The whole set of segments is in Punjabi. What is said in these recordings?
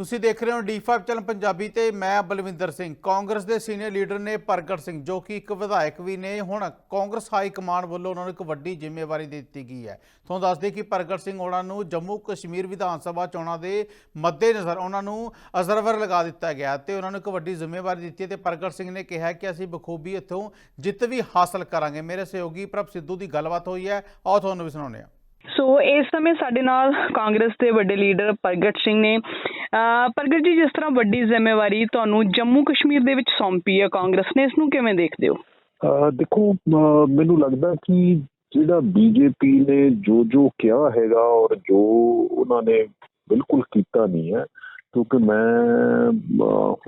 ਤੁਸੀਂ ਦੇਖ ਰਹੇ ਹੋ ਡੀ5 ਚੈਨਲ ਪੰਜਾਬੀ ਤੇ ਮੈਂ ਬਲਵਿੰਦਰ ਸਿੰਘ। ਕਾਂਗਰਸ ਦੇ ਸੀਨੀਅਰ ਲੀਡਰ ਨੇ ਪ੍ਰਗਟ ਸਿੰਘ, ਜੋ ਕਿ ਇੱਕ ਵਿਧਾਇਕ ਵੀ ਨੇ। ਹੁਣ ਕਾਂਗਰਸ ਹਾਈ ਕਮਾਂਡ ਵੱਲੋਂ ਉਹਨਾਂ ਨੂੰ ਇੱਕ ਵੱਡੀ ਜ਼ਿੰਮੇਵਾਰੀ ਦੇ ਦਿੱਤੀ ਗਈ ਹੈ। ਤੁਹਾਨੂੰ ਦੱਸ ਦਈਏ ਕਿ ਪ੍ਰਗਟ ਸਿੰਘ ਉਹਨਾਂ ਨੂੰ ਜੰਮੂ ਕਸ਼ਮੀਰ ਵਿਧਾਨ ਸਭਾ ਚੋਣਾਂ ਦੇ ਮੱਦੇਨਜ਼ਰ ਉਹਨਾਂ ਨੂੰ ਅਜ਼ਰਵਰ ਲਗਾ ਦਿੱਤਾ ਗਿਆ ਤੇ ਉਹਨਾਂ ਨੂੰ ਇੱਕ ਵੱਡੀ ਜ਼ਿੰਮੇਵਾਰੀ ਦਿੱਤੀ ਹੈ ਤੇ ਪ੍ਰਗਟ ਸਿੰਘ ਨੇ ਕਿਹਾ ਕਿ ਅਸੀਂ ਬਖੂਬੀ ਇੱਥੋਂ ਜਿੱਤ ਵੀ ਹਾਸਲ ਕਰਾਂਗੇ। ਮੇਰੇ ਸਹਿਯੋਗੀ ਪ੍ਰਭ ਸਿੱਧੂ ਦੀ ਗੱਲਬਾਤ ਹੋਈ ਹੈ। ਆਓ ਤੁਹਾਨੂੰ ਵੀ ਸੁਣਾਉਂਦੇ ਹਾਂ। ਸੋ ਇਸ ਸਮੇਂ ਸਾਡੇ ਨਾਲ ਕਾਂਗਰਸ ਦੇ ਵੱਡੇ ਲੀਡਰ ਪ੍ਰਗਟ ਸਿੰਘ ਨੇ ਪ੍ਰਗਟ ਜੀ ਜਿਸ ਤਰ੍ਹਾਂ ਵੱਡੀ ਜ਼ਿੰਮੇਵਾਰੀ ਤੁਹਾਨੂੰ ਜੰਮੂ ਕਸ਼ਮੀਰ ਦੇ ਵਿੱਚ ਸੌਂਪੀ ਹੈ ਕਾਂਗਰਸ ਨੇ ਇਸ ਨੂੰ ਕਿਵੇਂ ਦੇਖਦੇ ਹੋ? ਦੇਖੋ ਮੈਨੂੰ ਲੱਗਦਾ ਕਿ ਜਿਹੜਾ ਬੀਜੇਪੀ ਨੇ ਜੋ ਜੋ ਕਿਹਾ ਹੈਗਾ ਔਰ ਜੋ ਉਹਨਾਂ ਨੇ ਬਿਲਕੁਲ ਕੀਤਾ ਨਹੀਂ ਹੈ ਕਿਉਂਕਿ ਮੈਂ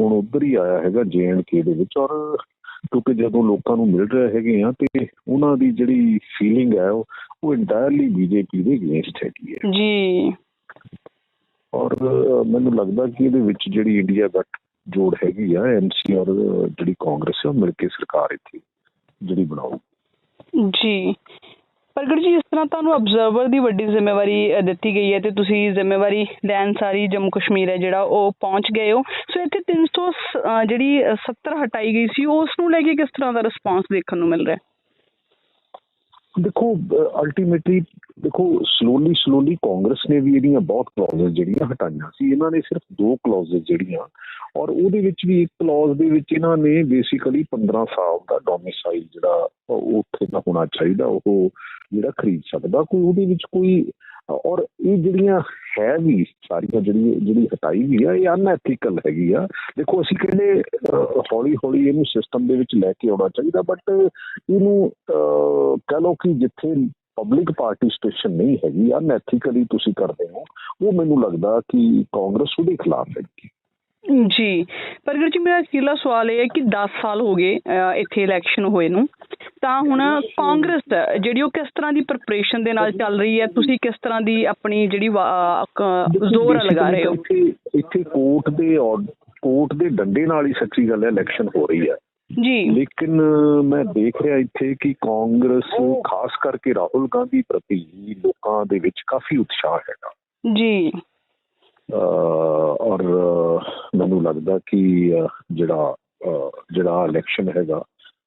ਹੁਣ ਉਧਰ ਹੀ ਆਇਆ ਹੈਗਾ ਕੇ ਦੇ ਵਿੱਚ ਔਰ ਕਿਉਂਕਿ ਜਦੋਂ ਲੋਕਾਂ ਨੂੰ ਮਿਲ ਰਹੇ ਹੈਗੇ ਆ ਤੇ ਉਹਨਾਂ ਦੀ ਜਿਹੜੀ ਫੀਲਿੰਗ ਹੈ ਉਹ ਉਹ ਇੰਟਾਇਰਲੀ ਬੀਜੇਪੀ ਦੇ ਅਗੇਂਸਟ ਹੈਗੀ ਹੈ। ਜੀ। ਔਰ ਮੈਨੂੰ ਲੱਗਦਾ ਕਿ ਇਹਦੇ ਵਿੱਚ ਜਿਹੜੀ ਇੰਡੀਆ ਗੱਠ ਜੋੜ ਹੈਗੀ ਆ ਐਮਸੀ ਔਰ ਜਿਹੜੀ ਕਾਂਗਰਸ ਹੈ ਮਿਲ ਕੇ ਸਰਕਾਰ ਇੱਥੇ ਜਿਹੜੀ ਬਣਾਊ। ਜੀ। ਪ੍ਰਗਟ ਜੀ ਜਿਸ ਤਰ੍ਹਾਂ ਤੁਹਾਨੂੰ ਅਬਜ਼ਰਵਰ ਦੀ ਵੱਡੀ ਜ਼ਿੰਮੇਵਾਰੀ ਦਿੱਤੀ ਗਈ ਹੈ ਤੇ ਤੁਸੀਂ ਜ਼ਿੰਮੇਵਾਰੀ ਲੈਣ ਸਾਰੀ ਜੰਮੂ ਕਸ਼ਮੀਰ ਹੈ ਜਿਹੜਾ ਉਹ ਪਹੁੰਚ ਗਏ ਹੋ। ਸੋ ਇੱਥੇ 300 ਜਿਹੜੀ ਅ, 70 ਹਟਾਈ ਗਈ ਸੀ ਉਸ ਨੂੰ ਲੈ ਕੇ ਕਿਸ ਤਰ੍ਹਾਂ ਦਾ ਰਿਸਪਾਂਸ ਦੇਖਣ ਨੂੰ ਮਿਲ ਰਿਹਾ ਹੈ? ਦੇਖੋ ਅਲਟੀਮੇਟਲੀ ਦੇਖੋ ਸਲੋਲੀ ਸਲੋਲੀ ਕਾਂਗਰਸ ਨੇ ਵੀ ਇਹਦੀਆਂ ਬਹੁਤ ਕਲੌਜ਼ਸ ਜਿਹੜੀਆਂ ਹਟਾਈਆਂ ਸੀ। ਇਹਨਾਂ ਨੇ ਸਿਰਫ ਦੋ ਕਲੌਜ਼ਸ ਜਿਹੜੀਆਂ ਔਰ ਉਹਦੇ ਵਿੱਚ ਵੀ ਇੱਕ ਕਲੌਜ਼ ਦੇ ਵਿੱਚ ਇਹਨਾਂ ਨੇ ਬੇਸਿਕਲੀ 15 ਸਾਲ ਦਾ ਡੋਮਿਸਾਈਲ ਜਿਹੜਾ ਉੱਥੇ ਦਾ ਹੋਣਾ ਚਾਹੀਦਾ ਉਹ ਜਿਹੜਾ ਖਰੀਦ ਸਕਦਾ। ਕੋਈ ਉਹਦੇ ਵਿੱਚ ਕੋਈ ਔਰ ਇਹ ਜਿਹੜੀਆਂ ਹੈ ਵੀ ਸਾਰੀਆਂ ਜਿਹੜੀ ਜਿਹੜੀ ਹਟਾਈ ਵੀ ਆ ਇਹ ਅਨਐਥੀਕਲ ਹੈਗੀ ਆ। ਦੇਖੋ ਅਸੀਂ ਕਹਿੰਦੇ ਹੌਲੀ ਹੌਲੀ ਇਹਨੂੰ ਸਿਸਟਮ ਦੇ ਵਿੱਚ ਲੈ ਕੇ ਆਉਣਾ ਚਾਹੀਦਾ ਬਟ ਇਹਨੂੰ ਅਹ, ਕਹਿ ਲਓ ਕਿ ਜਿੱਥੇ ਪਬਲਿਕ ਪਾਰਟਿਸਿਪੇਸ਼ਨ ਨਹੀਂ ਹੈਗੀ ਅਨਐਥੀਕਲੀ ਤੁਸੀਂ ਕਰਦੇ ਹੋ ਉਹ ਮੈਨੂੰ ਲੱਗਦਾ ਕਿ ਕਾਂਗਰਸ ਉਹਦੇ ਖਿਲਾਫ ਹੈਗੀ। ਜੀ ਪ੍ਰਗਟ ਜੀ ਮੇਰਾ ਅਖੀਰਲਾ ਸਵਾਲ ਇਹ ਹੈ ਕਿ 10 ਸਾਲ ਹੋ ਗਏ ਇੱਥੇ ਇਲੈਕਸ਼ਨ ਹੋਏ ਨੂੰ ਤਾਂ ਹੁਣ ਕਾਂਗਰਸ ਜਿਹੜੀ ਉਹ ਕਿਸ ਤਰ੍ਹਾਂ ਦੀ ਪ੍ਰਿਪਰੇਸ਼ਨ ਦੇ ਨਾਲ ਚੱਲ ਰਹੀ ਹੈ ਤੁਸੀਂ ਕਿਸ ਤਰ੍ਹਾਂ ਦੀ ਆਪਣੀ ਜਿਹੜੀ ਜ਼ੋਰ ਲਗਾ ਰਹੇ ਹੋ? ਇੱਥੇ ਕੋਰਟ ਦੇ ਕੋਰਟ ਦੇ ਡੰਡੇ ਨਾਲ ਹੀ ਸੱਚੀ ਗੱਲ ਹੈ ਇਲੈਕਸ਼ਨ ਹੋ ਰਹੀ ਹੈ। ਜੀ। ਲੇਕਿਨ ਮੈਂ ਦੇਖ ਰਿਹਾ ਇੱਥੇ ਕਿ ਕਾਂਗਰਸ ਖਾਸ ਕਰਕੇ ਰਾਹੁਲ ਗਾਂਧੀ ਪ੍ਰਤੀ ਲੋਕਾਂ ਦੇ ਵਿੱਚ ਕਾਫੀ ਉਤਸ਼ਾਹ ਹੈਗਾ। ਜੀ। ਔਰ ਮੈਨੂੰ ਲੱਗਦਾ ਕਿ ਜਿਹੜਾ ਜਿਹੜਾ ਇਲੈਕਸ਼ਨ ਹੈਗਾ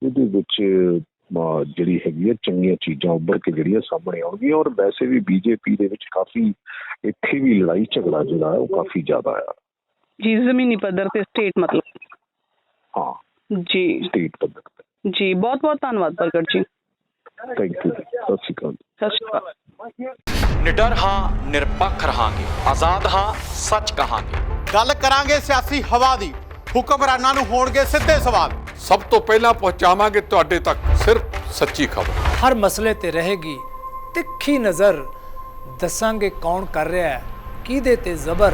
ਇਹਦੇ ਵਿੱਚ ਜਿਹੜੀ ਹੈਗੀ ਹੈ ਚੰਗੀਆਂ ਚੀਜ਼ਾਂ ਉੱਭਰ ਕੇ ਜਿਹੜੀਆਂ ਸਾਹਮਣੇ ਆਉਣਗੀਆਂ ਔਰ ਵੈਸੇ ਵੀ ਬੀਜੇਪੀ ਦੇ ਵਿੱਚ ਕਾਫੀ ਇੱਥੇ ਵੀ ਲੜਾਈ ਝਗੜਾ ਜਿਹੜਾ ਹੈ ਉਹ ਕਾਫੀ ਜ਼ਿਆਦਾ ਆ। ਜੀ ਜ਼ਮੀਨੀ ਪੱਧਰ ਤੇ ਸਟੇਟ ਮਤਲਬ। ਹਾਂ। ਜੀ। ਸਟੇਟ ਪੱਧਰ ਤੇ। ਜੀ ਬਹੁਤ ਬਹੁਤ ਧੰਨਵਾਦ ਪ੍ਰਗਟ ਜੀ। ਥੈਂਕ ਯੂ ਸਤਿ ਸ਼੍ਰੀ ਅਕਾਲ। ਸਤਿ ਸ਼੍ਰੀ ਅਕਾਲ। ਨਿਡਰ ਹਾਂ ਨਿਰਪੱਖ ਰਹਾਂਗੇ। ਆਜ਼ਾਦ ਹਾਂ ਸੱਚ ਕਹਾਂਗੇ। ਗੱਲ ਕਰਾਂਗੇ ਸਿਆਸੀ ਹਵਾ ਦੀ। ਹੁਕਮਰਾਨਾਂ ਨੂੰ ਹੋਣਗੇ ਸਿੱਧੇ ਸਵਾਲ। ਸਭ ਤੋਂ ਪਹਿਲਾਂ ਪਹੁੰਚਾਵਾਂਗੇ ਤੁਹਾਡੇ ਤੱਕ ਸਿਰਫ ਸੱਚੀ ਖਬਰ। ਹਰ ਮਸਲੇ ਤੇ ਰਹੇਗੀ ਤਿੱਖੀ ਨਜ਼ਰ। ਦੱਸਾਂਗੇ ਕੌਣ ਕਰ ਰਿਹਾ ਹੈ ਕਿਹਦੇ ਤੇ ਜ਼ਬਰ।